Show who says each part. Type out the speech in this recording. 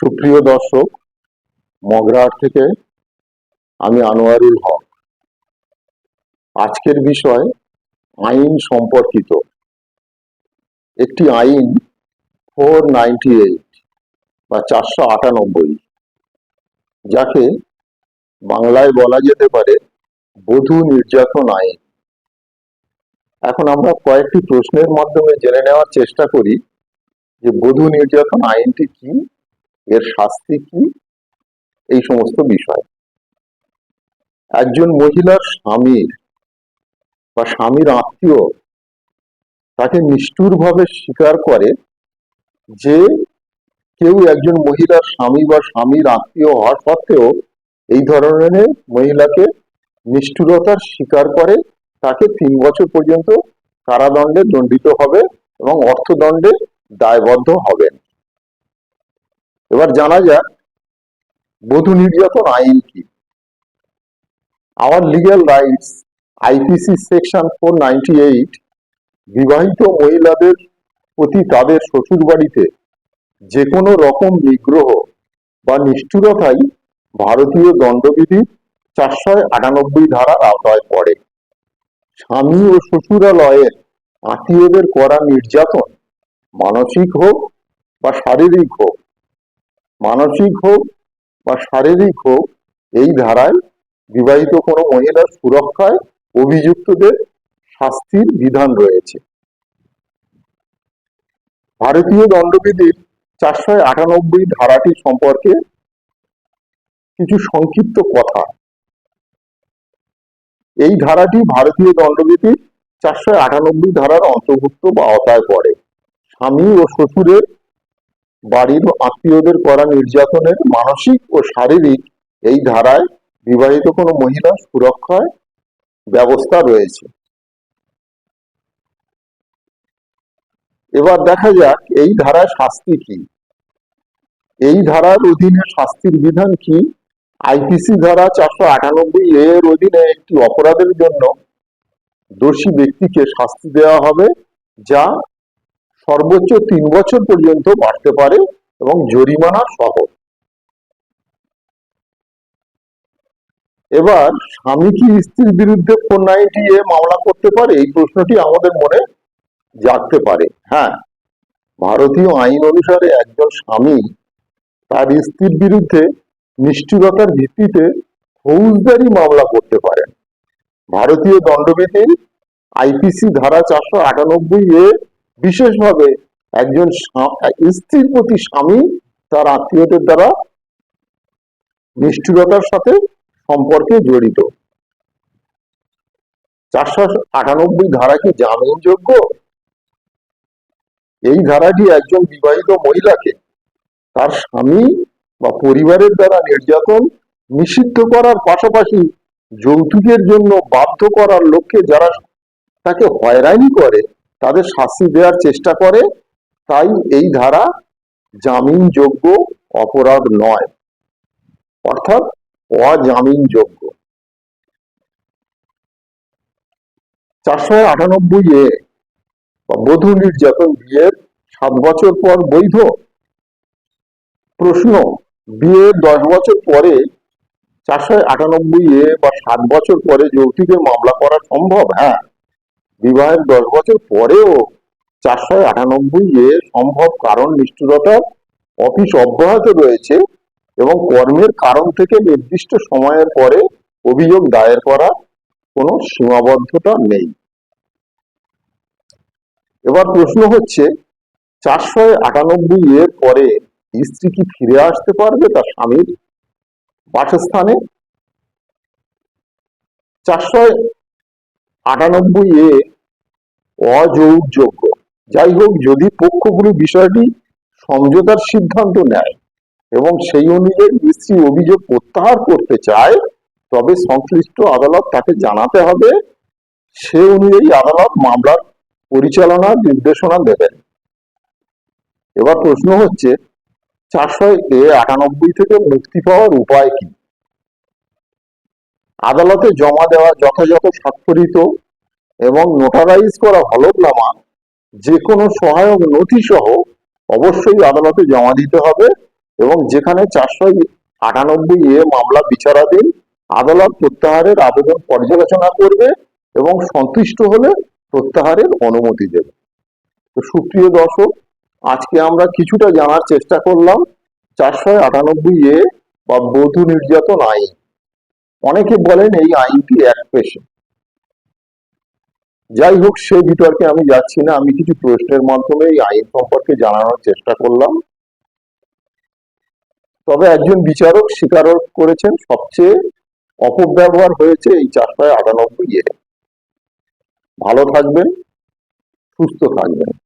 Speaker 1: সুপ্রিয় দর্শক মগরাহাট থেকে আমি আনোয়ারুল হক। আজকের বিষয় আইন সম্পর্কিত। একটি আইন ফোর নাইনটি এইট বা চারশো আটানব্বই, যাকে বাংলায় বলা যেতে পারে বধূ নির্যাতন আইন। এখন আমরা কয়েকটি প্রশ্নের মাধ্যমে জেনে নেওয়ার চেষ্টা করি যে বধূ নির্যাতন আইনটি কি এর শাস্তি কি? এই সমস্ত বিষয়। একজন মহিলার স্বামীর বা স্বামীর আত্মীয় তাকে নিষ্ঠুরভাবে স্বীকার করে যে কেউ একজন মহিলার স্বামী বা স্বামীর আত্মীয় হওয়া সত্ত্বেও এই ধরনের মহিলাকে নিষ্ঠুরতার স্বীকার করে, তাকে তিন বছর পর্যন্ত কারাদণ্ডে দণ্ডিত হবে এবং অর্থদণ্ডে দায়বদ্ধ হবেন। এবার জানা যাক, বধূ নির্যাতন আইন কি? Our legal rights IPC section four ninety eight বিবাহিত মহিলাদের প্রতি তাদের শ্বশুর বাড়িতে যে কোনো রকম নিগ্রহ বা নিষ্ঠুরতাই ভারতীয় দণ্ডবিধি চারশো আটানব্বই ধারার আওতায় পড়ে। স্বামী ও শ্বশুরালয়ের আত্মীয়দের করা নির্যাতন মানসিক হোক বা শারীরিক হোক মানসিক হোক বা শারীরিক হোক, এই ধারায় বিবাহিত কোনো মহিলার সুরক্ষায় অভিযুক্তদের শাস্তির বিধান রয়েছে। ভারতীয় দণ্ডবিধির চারশো আটানব্বই ধারাটি সম্পর্কে কিছু সংক্ষিপ্ত কথা। এই ধারাটি ভারতীয় দণ্ডবিধির চারশো আটানব্বই ধারার অন্তর্ভুক্ত বা আওতায় পড়ে। স্বামী ও শ্বশুরের বাড়ির আত্মীয়দের করা নির্যাতনের মানসিক ও শারীরিক এই ধারায় বিবাহিত কোনো মহিলার সুরক্ষায় ব্যবস্থা রয়েছে। এবার দেখা যাক এই ধারায় শাস্তি কি। এই ধারার অধীনে শাস্তির বিধান কি? আইপিসি ধারা চারশো আটানব্বই এর অধীনে একটি অপরাধের জন্য দোষী ব্যক্তিকে শাস্তি দেওয়া হবে, যা সর্বোচ্চ তিন বছর পর্যন্ত বাড়তে পারে এবং জরিমানা সহ। এবার স্বামী কি স্ত্রীর বিরুদ্ধে ফোর নাইনটি এ মামলা করতে পারে? এই প্রশ্নটি আমাদের মনে জাগতে পারে। হ্যাঁ ভারতীয় আইন অনুসারে একজন স্বামী তার স্ত্রীর বিরুদ্ধে নিষ্ঠুরতার ভিত্তিতে ফৌজদারি মামলা করতে পারেন ভারতীয় দণ্ডবিধির আইপিসি ধারা চারশো আটানব্বই এ বিশেষভাবে একজন স্ত্রীর প্রতি স্বামী তার আত্মীয়দের দ্বারা নিষ্ঠুরতার সাথে সম্পর্কে জড়িত। চারশো আটানব্বই ধারা কি জামিনযোগ্য? এই ধারাটি একজন বিবাহিত মহিলাকে তার স্বামী বা পরিবারের দ্বারা নির্যাতন, নিষিদ্ধ করার পাশাপাশি যৌতুকের জন্য বাধ্য করার লক্ষ্যে যারা তাকে হয়রানি করে তাদের শাস্তি দেওয়ার চেষ্টা করে, তাই এই ধারা জামিনযোগ্য অপরাধ নয়। অর্থাৎ অজামিনযোগ্য। চারশো আটানব্বই এ বধূ নির্যাতন বিয়ের সাত বছর পর বৈধ প্রশ্ন, বিয়ের দশ বছর পরে চারশো আটানব্বই এ বা সাত বছর পরে যৌতুকের মামলা করা সম্ভব? হ্যাঁ। বিবাহের দশ বছর পরেও চারশো আটানব্বই এ সম্ভব কারণ নিষ্ঠুরতার অফিস অব্যাহত রয়েছে এবং কর্মের কারণ থেকে নির্দিষ্ট সময়ের পরে অভিযোগ দায়ের করা কোনো সীমাবদ্ধতা নেই। এবার প্রশ্ন হচ্ছে চারশো আটানব্বই এর পরে স্ত্রী কি ফিরে আসতে পারবে তার স্বামীর বাসস্থানে? চারশো আটানব্বই এ অযৌগযোগ্য। যাই হোক যদি পক্ষগুলো বিষয়টি সমঝোতার সিদ্ধান্ত নেয় এবং সেই অনুযায়ী স্ত্রী অভিযোগ প্রত্যাহার করতে চায়, তবে সংশ্লিষ্ট আদালত তাকে জানাতে হবে। সে অনুযায়ী আদালত মামলার পরিচালনার নির্দেশনা দেবেন। এবার প্রশ্ন হচ্ছে, চারশো এ আটানব্বই থেকে মুক্তি পাওয়ার উপায় কি? আদালতে জমা দেওয়া যথাযথ স্বাক্ষরিত এবং নোটারাইজ করা হলফনামা যে কোনো সহায়ক নথি সহ অবশ্যই আদালতে জমা দিতে হবে এবং যেখানে চারশো আটানব্বই এ মামলা বিচারাধীন, আদালত প্রত্যাহারের আবেদন পর্যালোচনা করবে এবং সন্তুষ্ট হলে প্রত্যাহারের অনুমতি দেবে। তো সুপ্রিয় দর্শক, আজকে আমরা কিছুটা জানার চেষ্টা করলাম। চারশো আটানব্বই এ বা বধূ নির্যাতন আইন। অনেকে বলেন এই আইনটি এক পেশে যাই হোক সে বিতর্কে আমি যাচ্ছি না। আমি কিছু প্রশ্নের মাধ্যমে এই আইন সম্পর্কে জানানোর চেষ্টা করলাম। তবে একজন বিচারক স্বীকার করেছেন, সবচেয়ে অপব্যবহার হয়েছে এই চারশো আটানব্বই এ। ভালো থাকবেন, সুস্থ থাকবেন।